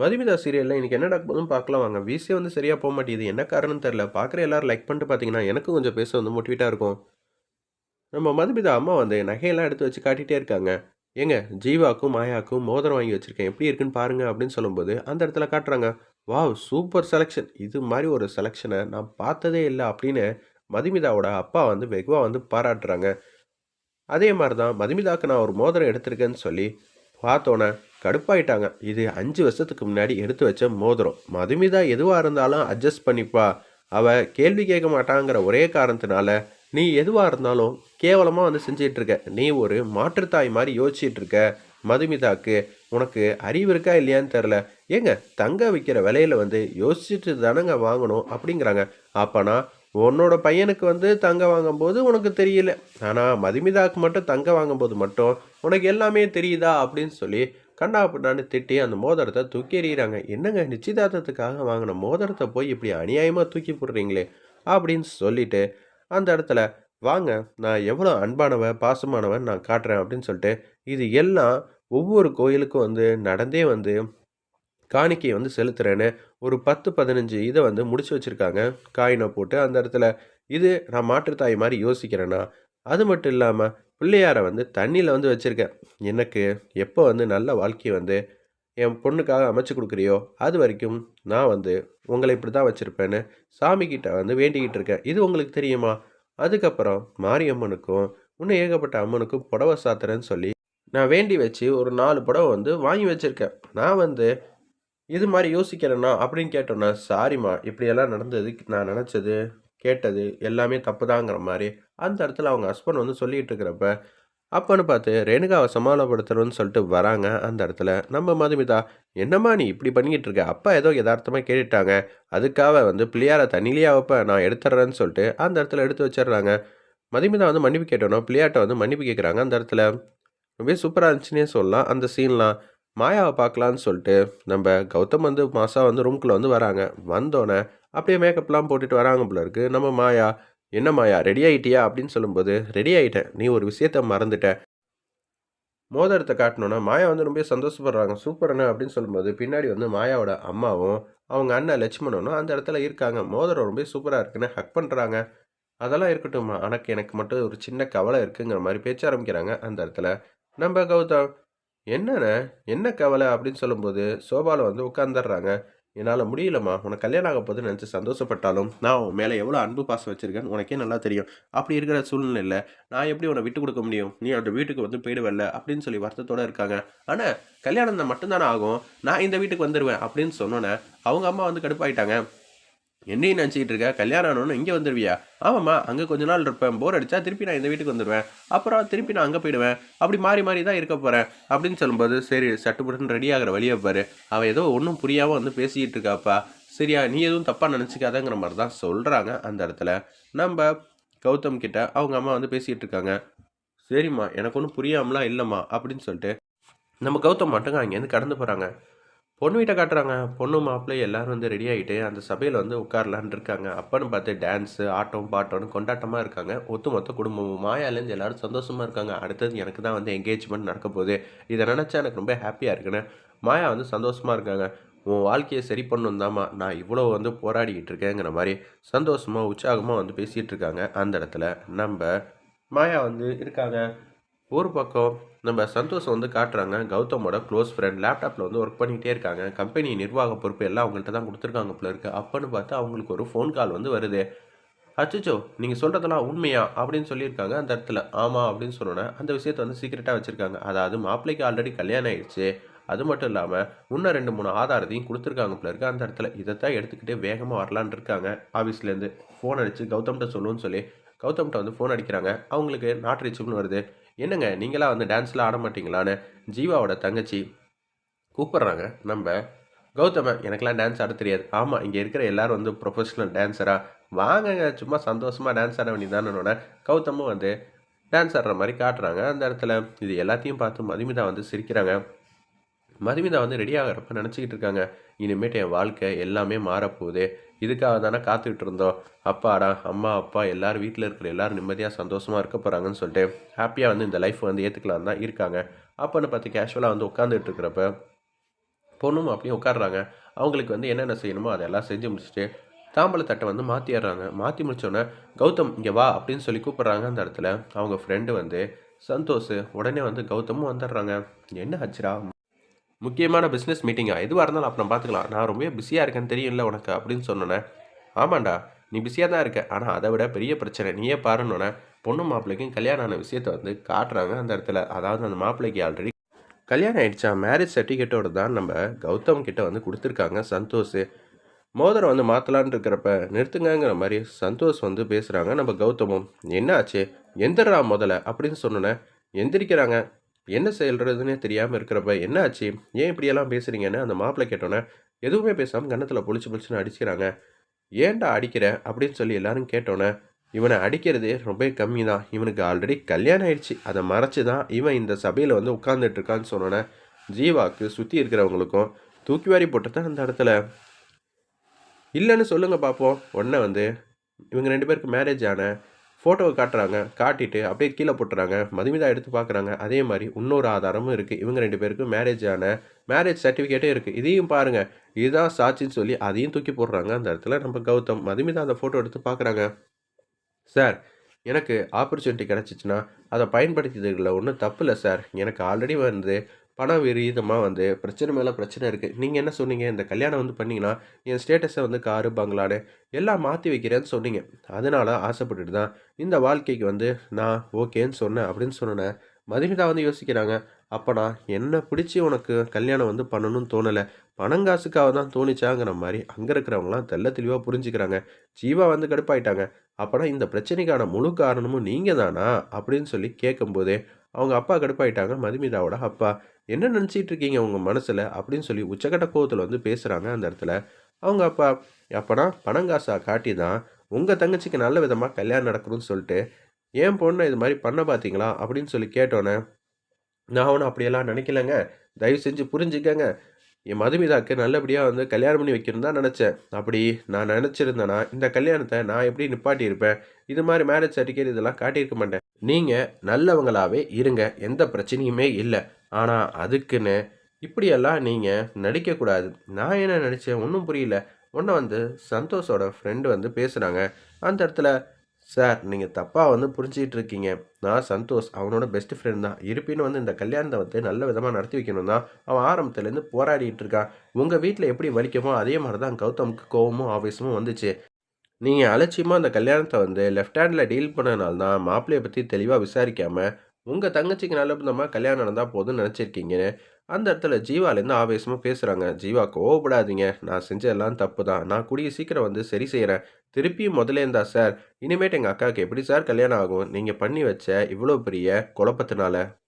மதுமிதா சீரியலில் இன்றைக்கி என்ன டாக் போதும் பார்க்கலாம் வாங்க. வீசே வந்து சரியாக போக மாட்டேங்குது. என்ன காரணம் தெரில பார்க்குற எல்லாரும் லைக் பண்ணிட்டு பார்த்தீங்கன்னா எனக்கும் கொஞ்சம் பேச வந்து மோட்டிவேட்டாக இருக்கும். நம்ம மதுமிதா அம்மா வந்து நகையெல்லாம் எடுத்து வச்சு காட்டிகிட்டே இருக்காங்க. ஏங்க ஜீவாக்கும் மாயாக்கும் மோதிரம் வாங்கி வச்சுருக்கேன். எப்படி இருக்குன்னு பாருங்க அப்படின்னு சொல்லும்போது அந்த இடத்துல காட்டுறாங்க. வாவ் சூப்பர் செலெக்ஷன் இது மாதிரி ஒரு செலெக்ஷனை நான் பார்த்ததே இல்லை அப்படின்னு மதுமிதாவோட அப்பா வந்து வெகுவாக வந்து பாராட்டுறாங்க. அதே மாதிரி தான் மதுமிதாக்கு நான் ஒரு மோதிரம் எடுத்திருக்கேன்னு சொல்லி பார்த்தோன்னே கடுப்பாயிட்டாங்க. இது அஞ்சு வருஷத்துக்கு முன்னாடி எடுத்து வச்ச மோதிரம். மதுமிதா எதுவாக இருந்தாலும் அட்ஜஸ்ட் பண்ணிப்பா. அவள் கேள்வி கேட்க மாட்டாங்கிற ஒரே காரணத்தினால நீ எதுவாக இருந்தாலும் கேவலமாக வந்து செஞ்சிட்டு இருக்க. நீ ஒரு மாற்றுத்தாய் மாதிரி யோசிச்சுட்டு இருக்க. மதுமிதாக்கு உனக்கு அறிவு இருக்கா இல்லையான்னு தெரில ஏங்க தங்க விற்கிற விலையில வந்து யோசிச்சுட்டு தானங்க வாங்கணும் அப்படிங்கிறாங்க. அப்போனா உன்னோட பையனுக்கு வந்து தங்கம் வாங்கும்போது உனக்கு தெரியல. ஆனால் மதுமிதாக்கு மட்டும் தங்கம் வாங்கும்போது மட்டும் உனக்கு எல்லாமே தெரியுதா அப்படின்னு சொல்லி கண்ணா பின்னான்னு திட்டி அந்த மோதிரத்தை தூக்கி எறிகிறாங்க என்னங்க நிச்சயதார்த்தத்துக்காக வாங்கின மோதிரத்தை போய் இப்படி அநியாயமாக தூக்கி போடுறீங்களே அப்படின்னு சொல்லிட்டு அந்த இடத்துல வாங்க நான் எவ்வளோ அன்பானவ பாசமானவன் நான் காட்டுறேன் அப்படின்னு சொல்லிட்டு இது எல்லாம் ஒவ்வொரு கோயிலுக்கும் வந்து நடந்தே வந்து காணிக்கையை வந்து செலுத்துகிறேன்னு ஒரு பத்து பதினஞ்சு இதை வந்து முடிச்சு வச்சுருக்காங்க. காயினை போட்டு அந்த இடத்துல இது நான் மாற்றுத்தாய் மாதிரி யோசிக்கிறேன்னா அது மட்டும் இல்லாமல் பிள்ளையாரை வந்து தண்ணியில் வந்து வச்சுருக்கேன். எனக்கு எப்போ வந்து நல்ல வாழ்க்கையை வந்து என் பொண்ணுக்காக அமைச்சு கொடுக்குறியோ அது வரைக்கும் நான் வந்து உங்களை இப்படி தான் வச்சுருப்பேன்னு சாமிக்கிட்ட வந்து வேண்டிக்கிட்டு இருக்கேன். இது உங்களுக்கு தெரியுமா? அதுக்கப்புறம் மாரியம்மனுக்கும் இன்னும் ஏகப்பட்ட அம்மனுக்கும் புடவை சாத்துறேன்னு சொல்லி நான் வேண்டி வச்சு ஒரு நாலு புடவை வந்து வாங்கி வச்சுருக்கேன். நான் வந்து இது மாதிரி யோசிக்கிறேன்னா அப்படின்னு கேட்டோன்னா சாரிம்மா இப்படியெல்லாம் நடந்தது நான் நினச்சது கேட்டது எல்லாமே தப்புதாங்கிற மாதிரி. அந்த இடத்துல அவங்க ஹஸ்பண்ட் வந்து சொல்லிட்டு இருக்கிறப்ப அப்போன்னு பார்த்து ரேணுகாவை சமாளப்படுத்தணும்னு சொல்லிட்டு வராங்க அந்த இடத்துல. நம்ம மதுமிதா என்னம்மா நீ இப்படி பண்ணிக்கிட்டு இருக்க? அப்பா ஏதோ யதார்த்தமாக கேட்டுட்டாங்க. அதுக்காக வந்து பிள்ளையாரை தண்ணிலேயே வைப்ப நான் எடுத்துட்றேன்னு சொல்லிட்டு அந்த இடத்துல எடுத்து வச்சிடுறாங்க. மதுமிதா வந்து மன்னிப்பு கேட்டோன்னா பிள்ளையாட்ட வந்து மன்னிப்பு கேட்குறாங்க அந்த இடத்துல. ரொம்பவே சூப்பராக இருந்துச்சுன்னே சொல்லலாம். அந்த சீன்லாம் மாயாவை பார்க்கலான்னு சொல்லிட்டு நம்ம கௌதம் வந்து மாசா வந்து ரூம்குள்ளே வந்து வராங்க. வந்தோடனே அப்படியே மேக்கப்லாம் போட்டுட்டு வராங்க போல இருக்கு. நம்ம மாயா என்ன மாயா ரெடி ஆகிட்டியா அப்படின்னு சொல்லும்போது ரெடி ஆகிட்டேன் நீ ஒரு விஷயத்த மறந்துட்ட. மோதிரத்தை காட்டணுன்னா மாயா வந்து ரொம்ப சந்தோஷப்படுறாங்க. சூப்பர்ண்ணே அப்படின்னு சொல்லும்போது பின்னாடி வந்து மாயாவோட அம்மாவும் அவங்க அண்ணன் லட்சுமணனும் அந்த இடத்துல இருக்காங்க. மோதிரம் ரொம்ப சூப்பராக இருக்குன்னு ஹக் பண்ணுறாங்க அதெல்லாம் இருக்கட்டும்மா. ஆனால் எனக்கு மட்டும் ஒரு சின்ன கவலை இருக்குங்கிற மாதிரி பேச்ச ஆரம்பிக்கிறாங்க அந்த இடத்துல. நம்ம கௌதம் என்னண்ணே என்ன கவலை அப்படின்னு சொல்லும்போது சோபாவில் வந்து உட்காந்துடுறாங்க என்னால் முடியலம்மா உனக்கு கல்யாணம் ஆக போதுன்னு நினச்சி சந்தோஷப்பட்டாலும் நான் உன் மேலே எவ்வளோ அன்பு பாசம் வச்சுருக்கேன் உனக்கே நல்லா தெரியும். அப்படி இருக்கிற சூழ்நிலையில் நான் எப்படி உன்னை விட்டு கொடுக்க முடியும்? நீ அந்த வீட்டுக்கு வந்து போயிடுவல்ல அப்படின்னு சொல்லி வருத்தத்தோடு இருக்காங்க. ஆனால் கல்யாணம் தான் மட்டும்தானே ஆகும். நான் இந்த வீட்டுக்கு வந்துடுவேன் அப்படின்னு சொன்னோன்னே அவங்க அம்மா வந்து கடுப்பாயிட்டாங்க. என்னையும் நினச்சிக்கிட்டு இருக்க? கல்யாணம் ஆனோன்னு இங்கே வந்துடுவியா ஆமாம்மா அங்கே கொஞ்ச நாள் இருப்பேன். போர் அடித்தா திருப்பி நான் இந்த வீட்டுக்கு வந்துடுவேன் அப்புறம் திருப்பி நான் அங்கே போயிடுவேன். அப்படி மாறி மாறி தான் இருக்க போகிறேன் அப்படின்னு சொல்லும்போது சரி சட்டுப்புட்டுன்னு ரெடி ஆகிற வழியை பாரு. அவள் ஏதோ ஒன்றும் புரியாமல் வந்து பேசிக்கிட்டு இருக்காப்பா. சரியா நீ எதுவும் தப்பாக நினச்சிக்காதங்கிற மாதிரி தான் சொல்கிறாங்க அந்த இடத்துல. நம்ம கௌதம் கிட்ட அவங்க அம்மா வந்து பேசிக்கிட்டு இருக்காங்க. சரிம்மா எனக்கு ஒன்றும் புரியாமலாம் இல்லைம்மா அப்படின்னு சொல்லிட்டு நம்ம கௌதம் மட்டுங்க அங்கேருந்து கடந்து போகிறாங்க பொண்ணு வீட்டை காட்டுறாங்க. பொண்ணு மாப்பிள்ளை எல்லாரும் வந்து ரெடி ஆகிட்டு அந்த சபையில் வந்து உட்காரலான் இருக்காங்க. அப்பன்னு பார்த்து டான்ஸு ஆட்டம் பாட்டம்னு கொண்டாட்டமாக இருக்காங்க. ஒத்து மொத்த குடும்பமும் மாயாலேருந்து எல்லாரும் சந்தோஷமாக இருக்காங்க. அடுத்தது எனக்கு தான் வந்து என்கேஜ்மெண்ட் நடக்க போகுது. இதை நினச்சா எனக்கு ரொம்ப ஹாப்பியாக இருக்குன்னு மாயா வந்து சந்தோஷமாக இருக்காங்க. உன் வாழ்க்கையை சரி பண்ணணும் தாம்மா நான் இவ்வளோ வந்து போராடிக்கிட்டு இருக்கேங்கிற மாதிரி சந்தோஷமாக உற்சாகமாக வந்து பேசிகிட்டு இருக்காங்க. அந்த இடத்துல நம்ம மாயா வந்து இருக்காங்க. ஒரு பக்கம் நம்ம சந்தோஷம் வந்து காட்டுறாங்க. கௌதமோட க்ளோஸ் ஃப்ரெண்ட் லேப்டாப்பில் வந்து ஒர்க் பண்ணிகிட்டே இருக்காங்க. கம்பெனி நிர்வாக பொறுப்பு எல்லாம் அவங்கள்ட்ட தான் கொடுத்துருக்காங்க போல இருக்குது அப்போன்னு பார்த்து அவங்களுக்கு ஒரு ஃபோன் கால் வந்து வருது. அச்சோ நீங்கள் சொல்கிறதெல்லாம் உண்மையா? அப்படின்னு சொல்லியிருக்காங்க அந்த இடத்துல. ஆமாம் அப்படின்னு சொன்னோன்னே அந்த விஷயத்தை வந்து சீக்கிரட்டாக வச்சுருக்காங்க. அதாவது மாப்பிள்ளைக்கு ஆல்ரெடி கல்யாணம் ஆயிடுச்சு. அது மட்டும் இல்லாமல் இன்னும் ரெண்டு மூணு ஆதாரத்தையும் கொடுத்துருக்காங்க போல இருக்குது அந்த இடத்துல. இதைத்தான் எடுத்துக்கிட்டே வேகமாக வரலான் இருக்காங்க. ஆஃபீஸ்லேருந்து ஃபோன் அடித்து கௌதம்கிட்ட சொல்லுன்னு சொல்லி கௌதம்கிட்ட வந்து ஃபோன் அடிக்கிறாங்க. அவங்களுக்கு நாட் ரீச்சபிள்னு வருது. என்னங்க நீங்களாம் வந்து டான்ஸ்லாம் ஆட மாட்டீங்களான்னு ஜீவாவோட தங்கச்சி கூப்பிட்றாங்க. நம்ம கௌதம எனக்கெல்லாம் டான்ஸ் ஆட தெரியாது. ஆமாம் இங்கே இருக்கிற எல்லாரும் வந்து ப்ரொஃபஷனல் டான்ஸராக வாங்க சும்மா சந்தோஷமாக டான்ஸ் ஆட வேண்டியதானோட கௌதமும் வந்து டான்ஸ் ஆடுற மாதிரி காட்டுறாங்க. அந்த இடத்துல இது எல்லாத்தையும் பார்த்து மதுமிதா வந்து சிரிக்கிறாங்க. மதுமிதா வந்து ரெடியாகிறப்ப நினச்சிக்கிட்டு இருக்காங்க. இனிமேட்டு என் வாழ்க்கை எல்லாமே மாறப்போகுது. இதுக்காக தானே காத்துக்கிட்டு இருந்தோம். அப்பாடா அம்மா அப்பா எல்லாரும் வீட்டில் இருக்கிற எல்லாரும் நிம்மதியாக சந்தோஷமாக இருக்க போகிறாங்கன்னு சொல்லிட்டு ஹாப்பியாக வந்து இந்த லைஃப் வந்து ஏற்றுக்கலாம் தான் இருக்காங்க. அப்போன்னு பார்த்து கேஷுவலாக வந்து உட்காந்துட்டு இருக்கிறப்ப பொண்ணும் அப்படியே உட்காடுறாங்க அவங்களுக்கு வந்து என்னென்ன செய்யணுமோ அதெல்லாம் செஞ்சு முடிச்சுட்டு தாம்பழ வந்து மாற்றிடுறாங்க மாற்றி முடிச்சோடனே கௌதம் இங்கே வா அப்படின்னு சொல்லி கூப்பிட்றாங்க அந்த இடத்துல. அவங்க ஃப்ரெண்டு வந்து சந்தோஷ் உடனே வந்து கௌதமும் வந்துடுறாங்க. என்ன ஆச்சுரா முக்கியமான பிஸ்னஸ் மீட்டிங்காக எதுவாக இருந்தாலும் அப்புறம் பார்த்துக்கலாம் நான் ரொம்ப பிஸியாக இருக்கேன்னு தெரியும்ல உனக்கு அப்படின்னு சொன்னேன். ஆமாண்டா நீ பிஸியாக தான் இருக்க. ஆனால் அதை விட பெரிய பிரச்சனை. நீயே பாருன்னொன்னே பொண்ணு மாப்பிள்ளைக்கும் கல்யாணம் ஆன விஷயத்தை வந்து காட்டுறாங்க அந்த இடத்துல. அதாவது அந்த மாப்பிள்ளைக்கு ஆல்ரெடி கல்யாணம் ஆயிடுச்சா? மேரேஜ் சர்டிஃபிகேட்டோட தான் நம்ம கௌதம் கிட்ட வந்து கொடுத்துருக்காங்க சந்தோஷ். மோதிரம் வந்து மாற்றலான்னு இருக்கிறப்ப நிறுத்துங்கங்கிற மாதிரி சந்தோஷ் வந்து பேசுகிறாங்க நம்ம கௌதமும். என்ன ஆச்சு எந்திரா முதல்ல அப்படின்னு சொன்னோன்னே எந்திரிக்கிறாங்க. என்ன செயல்றதுன்னே தெரியாமல் இருக்கிறப்ப என்ன ஆச்சு? ஏன் இப்படியெல்லாம் பேசுகிறீங்கன்னு அந்த மாப்பிள்ளை கேட்டோன்னே எதுவுமே பேசாமல் கன்னத்தில் பொழிச்சு பொழிச்சுன்னு அடிச்சுக்கிறாங்க. ஏன்டா அடிக்கிற? அப்படின்னு சொல்லி எல்லாரும் கேட்டோன்னே இவனை அடிக்கிறது ரொம்ப கம்மி தான் இவனுக்கு ஆல்ரெடி கல்யாணம் ஆயிடுச்சு. அதை மறைச்சி தான் இவன் இந்த சபையில் வந்து உட்கார்ந்துட்டு இருக்கான்னு சொன்னோன்னே ஜீவாக்கு சுற்றி இருக்கிறவங்களுக்கும் தூக்கி வாரி போட்டு தான் அந்த இடத்துல. இல்லைன்னு சொல்லுங்கள் பார்ப்போம் ஒன்றை வந்து இவங்க ரெண்டு பேருக்கு மேரேஜ் ஆன ஃபோட்டோவை காட்டுறாங்க காட்டிட்டு அப்படியே கீழே போட்டுறாங்க. மதுமிதா எடுத்து பார்க்குறாங்க. அதே மாதிரி இன்னொரு ஆதாரமும் இருக்குது இவங்க ரெண்டு பேருக்கும் மேரேஜ் ஆன மேரேஜ் சர்டிஃபிகேட்டே இருக்குது இதையும் பாருங்கள் இதுதான் சாட்சின்னு சொல்லி அதையும் தூக்கி போடுறாங்க. அந்த இடத்துல நம்ம கௌதம் மதுமிதா அந்த ஃபோட்டோ எடுத்து பார்க்குறாங்க. சார் எனக்கு ஆப்பர்ச்சுனிட்டி கிடச்சிச்சின்னா அதை பயன்படுத்தியதுல ஒன்றும் தப்பு இல்லை சார் எனக்கு ஆல்ரெடி வந்து பண விரீதமாக வந்து பிரச்சனை மேலே பிரச்சனை இருக்குது நீங்கள் என்ன சொன்னீங்க? இந்த கல்யாணம் வந்து பண்ணிங்கன்னா என் ஸ்டேட்டஸை வந்து காரு பங்களான்னு எல்லாம் மாற்றி வைக்கிறேன்னு சொன்னீங்க. அதனால் ஆசைப்பட்டுட்டு தான் இந்த வாழ்க்கைக்கு வந்து நான் ஓகேன்னு சொன்னேன் அப்படின்னு சொன்னேன். மதுமிதா வந்து யோசிக்கிறாங்க அப்போனா என்னை பிடிச்சி உனக்கு கல்யாணம் வந்து பண்ணணும்னு தோணலை? பணங்காசுக்காக தான் தோணிச்சாங்கிற மாதிரி அங்கே இருக்கிறவங்களாம் தெள்ள தெளிவாக புரிஞ்சுக்கிறாங்க. ஜீவா வந்து கடுப்பாயிட்டாங்க. அப்போனா இந்த பிரச்சனைக்கான முழு காரணமும் நீங்கள் தானா அப்படின்னு சொல்லி கேட்கும்போதே அவங்க அப்பா கடுப்பாயிட்டாங்க மதுமிதாவோட அப்பா. என்ன நினச்சிட்டு இருக்கீங்க உங்கள் மனசில்? அப்படின்னு சொல்லி உச்சக்கட்ட கோவத்தில் வந்து பேசுகிறாங்க அந்த இடத்துல. அவங்க அப்பா அப்போனா பணங்காசா காட்டி தான் உங்கள் தங்கச்சிக்கு நல்ல விதமாக கல்யாணம் நடக்கணும்னு சொல்லிட்டு ஏன் பொண்ணை இது மாதிரி பண்ண பார்த்தீங்களா அப்படின்னு சொல்லி கேட்டோன்னே நான் ஒன்றும் அப்படியெல்லாம் நினைக்கலங்க. தயவு செஞ்சு புரிஞ்சுக்கங்க. என் மதுமிதாக்கு நல்லபடியாக வந்து கல்யாணம் பண்ணி வைக்கணும் தான் நினச்சேன். அப்படி நான் நினச்சிருந்தேன்னா இந்த கல்யாணத்தை நான் எப்படி நிப்பாட்டியிருப்பேன்? இது மாதிரி மேரேஜ் சர்டிஃபிகேட் இதெல்லாம் காட்டியிருக்க மாட்டேன். நீங்கள் நல்லவங்களாகவே இருங்க எந்த பிரச்சனையுமே இல்லை. ஆனால் அதுக்குன்னு இப்படியெல்லாம் நீங்கள் நடிக்கக்கூடாது. நான் என்ன நினச்சேன் ஒன்றும் புரியல. ஒன்று வந்து சந்தோஷோட ஃப்ரெண்டு வந்து பேசுகிறாங்க அந்த இடத்துல சார் நீங்கள் தப்பாக வந்து புரிஞ்சிக்கிட்டு இருக்கீங்க நான் சந்தோஷ் அவனோட பெஸ்ட் ஃப்ரெண்ட் தான். இருப்பினும் வந்து இந்த கல்யாணத்தை வந்து நல்ல விதமாக நடத்தி வைக்கணும் தான் அவன் ஆரம்பத்துலேருந்து போராடிட்டு இருக்கான். உங்கள் வீட்டில் எப்படி வலிக்குமோ அதே மாதிரி தான் கௌதமுக்கு கோவமும் ஆவேசமும் வந்துச்சு. நீங்கள் அலட்சியமாக அந்த கல்யாணத்தை வந்து லெஃப்ட் ஹேண்டில் டீல் பண்ணனால தான் மாப்பிள்ளையை பற்றி தெளிவாக விசாரிக்காமல் உங்கள் தங்கச்சிக்கு நல்ல விதமாக கல்யாணம் நடந்தால் போதும்னு நினச்சிருக்கீங்கன்னு அந்த இடத்துல ஜீவாலேருந்து ஆவேசமாக பேசுகிறாங்க ஜீவா கோவப்படாதீங்க. நான் செஞ்சதெல்லாம் தப்பு தான். நான் கூடிய சீக்கிரம் வந்து சரி செய்கிறேன் திருப்பியும் முதல்ல இருந்தா சார். இனிமேட்டு எங்கள் அக்காவுக்கு எப்படி சார் கல்யாணம் ஆகும்? நீங்கள் பண்ணி வச்ச இவ்வளோ பெரிய குழப்பத்தினால.